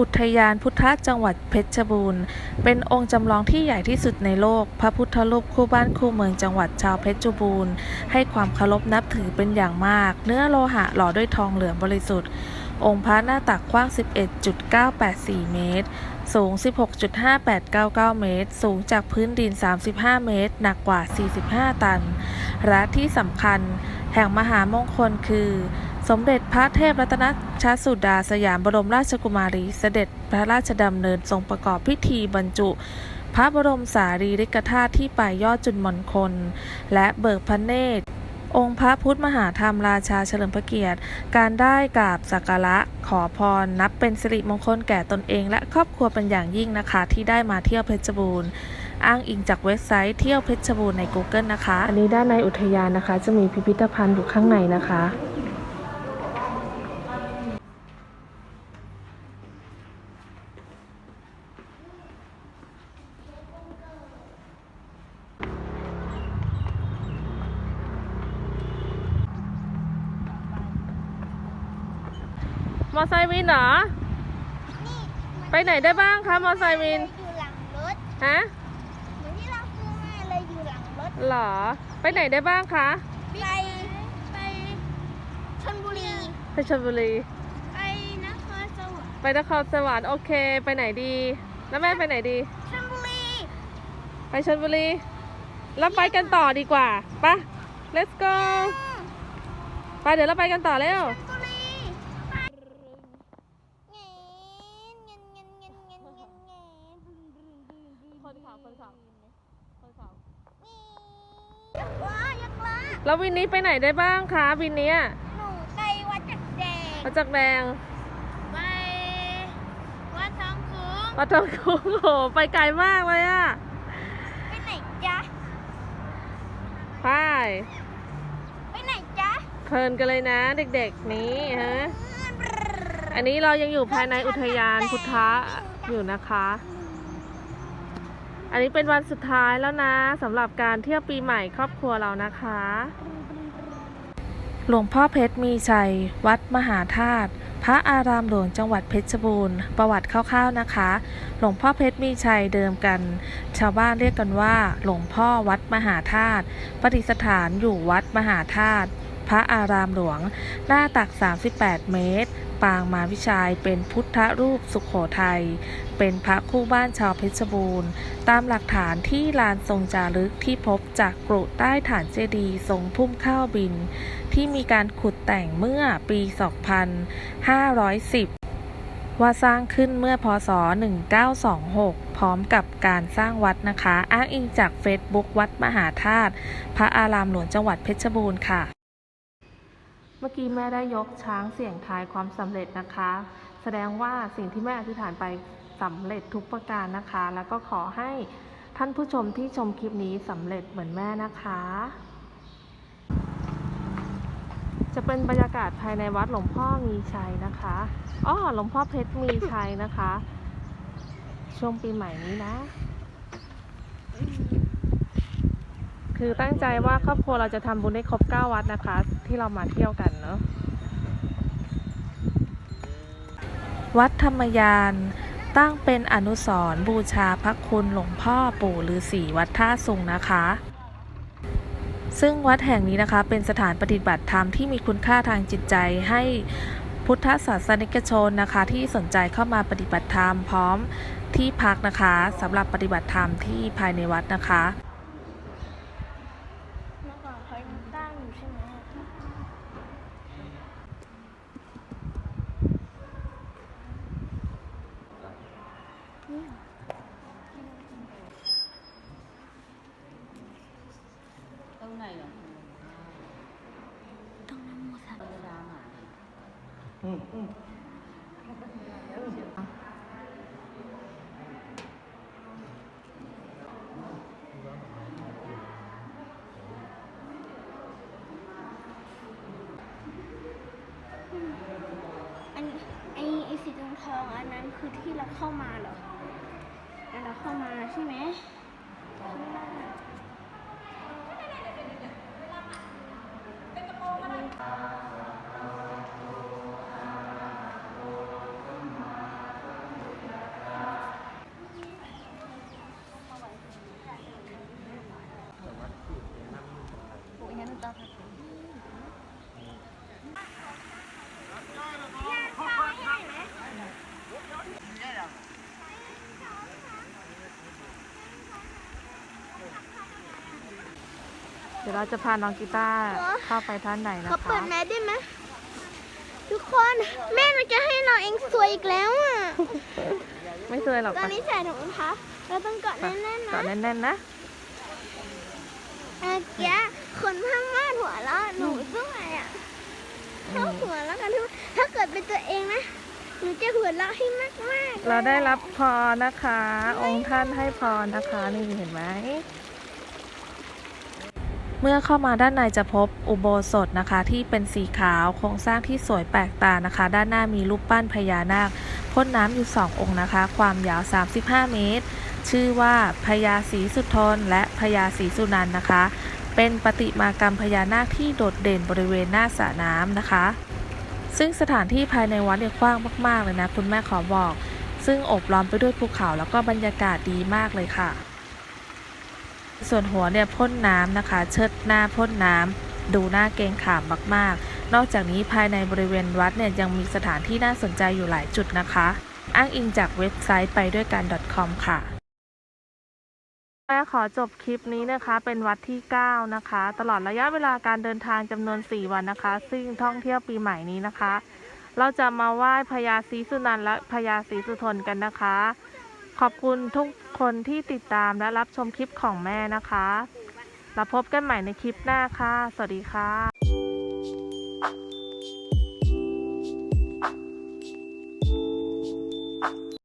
อุทยานพุทธจังหวัดเพชรบูรณ์ เป็นองค์จำลองที่ใหญ่ที่สุดในโลก พระพุทธรูปคู่บ้านคู่เมืองจังหวัดชาวเพชรบูรณ์ ให้ความเคารพนับถือเป็นอย่างมาก เนื้อโลหะหล่อด้วยทองเหลืองบริสุทธิ์ องค์พระหน้าตักกว้าง 11.984 เมตร สูง 16.5899 เมตร สูงจากพื้นดิน 35 เมตร หนักกว่า 45 ตัน และที่สำคัญแห่งมหามงคลคือ สมเด็จพระเทพรัตนชสุดาสยามบรมราชกุมารี เสด็จพระราชดำเนินทรงประกอบพิธีบรรจุ พระบรมสารีริกธาตุที่ปลายยอดจุลมณฑลและเบิกพระเนตร องค์พระพุทธมหาธรรมราชาเฉลิมพระเกียรติ การได้กราบสักการะขอพรนับเป็นสิริมงคลแก่ตนเองและครอบครัวเป็นอย่างยิ่งนะคะที่ได้มาเที่ยวเพชรบูรณ์อ้างอิงจากเว็บไซต์เที่ยวเพชรบูรณ์ใน Google นะคะ อันนี้ด้านในอุทยานนะคะ จะมีพิพิธภัณฑ์อยู่ข้างในนะคะ มอไซค์วินเหรอ ไปไหนได้บ้างคะมอไซค์วิน อยู่หลังรถ ฮะ เหมือนที่เราซื้อมาเลยอยู่หลังรถหรอ ไปไหนได้บ้างคะ ไป ไปชนบุรี ไปชลบุรี ไปนครสวรรค์ไปนครสวรรค์โอเค ไปไหนดี แล้วแม่ไปไหนดี ชนบุรี ไปชลบุรี แล้วไปกันต่อดีกว่าไปะ let's go ไปเดี๋ยวเราไปกันต่อเร็ว ชลบุรีไปเงี้ยเงี้ยเงี้ยเงี้ยเงี้ยเงี้ยเงี้ ยคนขับคนขับคนขับยักษ์ล้อยักษ์ล้อแล้ววินนี้ไปไหนได้บ้างคะวินเนี้ยหนูไปวัดจักรแดงมาจากแดงไปวัดทองคุ้งมาทองคุ้งโหไปไกลมากเลยอะไปไหนจ๊ะไปไปไหนจ๊ะเพลินกันเลยนะเด็กๆนี้ฮะอันนี้เรายังอยู่ภายในอุทยานพุทธะอยู่นะคะ อันนี้เป็นวันสุดท้ายแล้วนะสำหรับการเที่ยวปีใหม่ครอบครัวเรานะคะ หลวงพ่อเพชรมีชัย วัดมหาธาตุพระอารามหลวงจังหวัดเพชรบูรณ์ประวัติคร่าวๆนะคะ หลวงพ่อเพชรมีชัยเดิมกัน ชาวบ้านเรียกกันว่า หลวงพ่อวัดมหาธาตุประดิษฐานอยู่วัดมหาธาตุ พระอารามหลวง หน้าตัก 38 เมตร ปางมาวิชัยเป็นพุทธรูปสุขโขทัย เป็นพระคู่บ้านชาวเพชรบูรณ์ ตามหลักฐานที่ลานทรงจารึกที่พบจากกรุใต้ฐานเจดีย์ทรงพุ่มข้าวบิน ที่มีการขุดแต่งเมื่อปี 2510ว่าสร้างขึ้นเมื่อพศ 1926 พร้อมกับการสร้างวัดนะคะ อ้างอิงจากเฟซบุ๊กวัดมหาธาตุ พระอารามหลวงจังหวัดเพชรบูรณ์ค่ะ มื่อกี้แม่ได้ยกช้างเสี่ยงทายความสำเร็จนะคะ แสดงว่าสิ่งที่แม่อธิษฐานไปสำเร็จทุกประการนะคะ แล้วก็ขอให้ท่านผู้ชมที่ชมคลิปนี้สำเร็จเหมือนแม่นะคะจะเป็นบรรยากาศภายในวัดหลวงพ่อมีชัยนะคะอ้อหลวงพ่อเพชรมีชัยนะคะ ช่วงปีใหม่นี้นะ คือตั้งใจว่าครอบครัวเราจะทำบุญให้ครบ 9 วัดนะคะ ที่เรามาเที่ยวกันเนาะวัดธรรมยาน ตั้งเป็นอนุสรณ์บูชาพระคุณหลวงพ่อปู่ฤาษีวัดท่าสุงนะคะ ซึ่งวัดแห่งนี้นะคะเป็นสถานปฏิบัติธรรมที่มีคุณค่าทางจิตใจให้พุทธศาสนิกชนนะคะที่สนใจเข้ามาปฏิบัติธรรมพร้อมที่พักนะคะสำหรับปฏิบัติธรรมที่ภายในวัดนะคะ เมื่อก่อนเขายังสร้างอยู่ใช่ไหม ตรงไหน เหรอต้องน้ำมูสัธรรมดาหมาดิอันไอไอสีทองทองอันนั้นคือที่เราเข้ามาเหรออันเราเข้ามาใช่ไหม ดี๋ยวเราจะพาน้องกีตาร์เข้าไปท่านไหนนะเขาคะเปิดแมสได้ไหมทุกคนแม่มันจะให้เราเองสวยอีกแล้วอะไม่เคยหรอกตอปะนนี้ใส่ถุงเท้าเราต้องเกาะแน่นๆเกาะนะแน่นๆนะเมื่อกี้คนพม่าหัวเราะหนูด้วยอะถ้าหัวเราะกันทุกถ้าเกิดเป็นตัวเองนะหนูจะหัวเราะให้มากๆ เราได้รับพรนะคะ องค์ท่านให้พรนะคะนี่เห็นไหม เมื่อเข้ามาด้านในจะพบอุโบสถนะคะ ที่เป็นสีขาวโครงสร้างที่สวยแปลกตานะคะ ด้านหน้ามีรูปปั้นพญานาคพ่นน้ำอยู่สององค์นะคะ ความยาว 35 เมตร ชื่อว่าพญาศรีสุทนและพญาศรีสุนันนะคะ เป็นปฏิมากรรมพญานาคที่โดดเด่นบริเวณหน้าสระน้ำนะคะ ซึ่งสถานที่ภายในวัดเนี่ยกว้างมาก ๆ เลยนะ คุณแม่ขอบอก ซึ่งอบล้อมไปด้วยภูเขาแล้วก็บรรยากาศดีมากเลยค่ะ ส่วนหัวเนี่ยพ่นน้ำนะคะ เชิดหน้าพ่นน้ำดูหน้าเกรงขามมาก ๆ นอกจากนี้ภายในบริเวณวัดเนี่ยยังมีสถานที่น่าสนใจอยู่หลายจุดนะคะ อ้างอิงจากเว็บไซต์ไปด้วยกัน .com ค่ะแม่ขอจบคลิปนี้นะคะ เป็นวัดที่ 9 นะคะ ตลอดระยะเวลาการเดินทางจำนวน 4 วันนะคะ ซึ่งท่องเที่ยวปีใหม่นี้นะคะ เราจะมาไหว้พญาศรีสุนันและพญาศรีสุทนกันนะคะ ขอบคุณทุกคนที่ติดตามและรับชมคลิปของแม่นะคะ แล้วพบกันใหม่ในคลิปหน้าค่ะ สวัสดีค่ะ